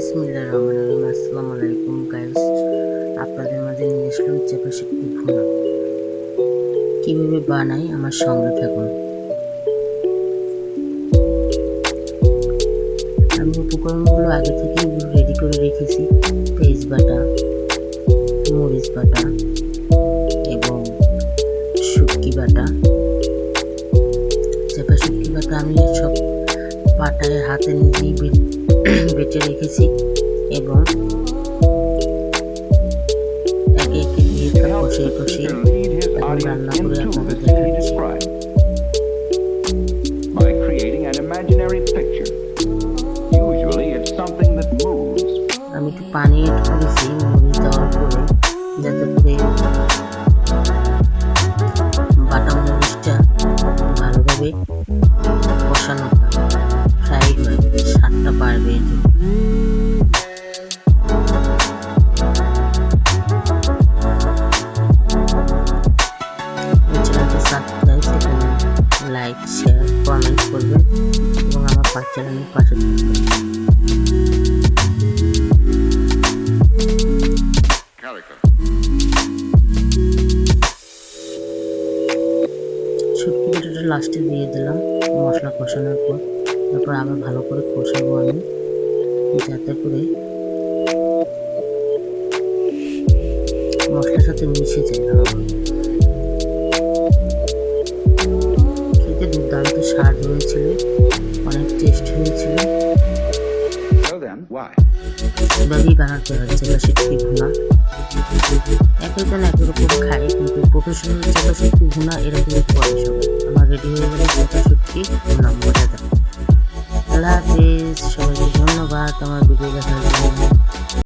বিসমিল্লাহ রহমান রহিম। আসসালামু আলাইকুম গাইস আপনাদের মাঝে নিয়ে আসলাম চেপা শুটকি ভুনা। কীভাবে বানাই আমার সঙ্গে থাকুন। আমি উপকরণগুলো আগে থেকেই রেডি করে রেখেছি। পেঁয়াজ বাটা, মরিচ বাটা এবং শুটকি বাটা। চেপা শুটকি বাটা আমি সব পাটায় হাতে নিজেই বেটে রেখেছি এবং একে একে দিয়ে তা কষিয়ে কষিয়ে lead his এখন audience রান্না করে into আপনাদের the scene he দেখাচ্ছি described by creating an imaginary picture. Usually, it's something that moves. আমি একটু পানি এড করেছি মরিচ দেওয়ার পরে Like share comment করবেন এবং আমার চ্যানেলের পাশে থাকবেন শুটকি লাস্টে দিয়ে দিলাম, মশলা কষানোর পর। তারপর আবার ভালো করে কষাবো আমি, যাতে করে মশলার সাথে মিশে যায়। ভালোভাবে স্বাদ হয়েছিল অনেক টেস্ট হয়েছিল। এভাবেই বানাতে হয় চেপা শুটকি ভুনা এক একজন এক রকম খায় কিন্তু প্রফেশনাল চেপা শুটকি ভুনা এরকমই করে সবাই। আমার রেডি হয়ে গেলে চেপা শুটকি ভুনা মজা দেয় আল্লাহ হাফিজ সবাইকে ধন্যবাদ আমার ভিডিও দেখার জন্য।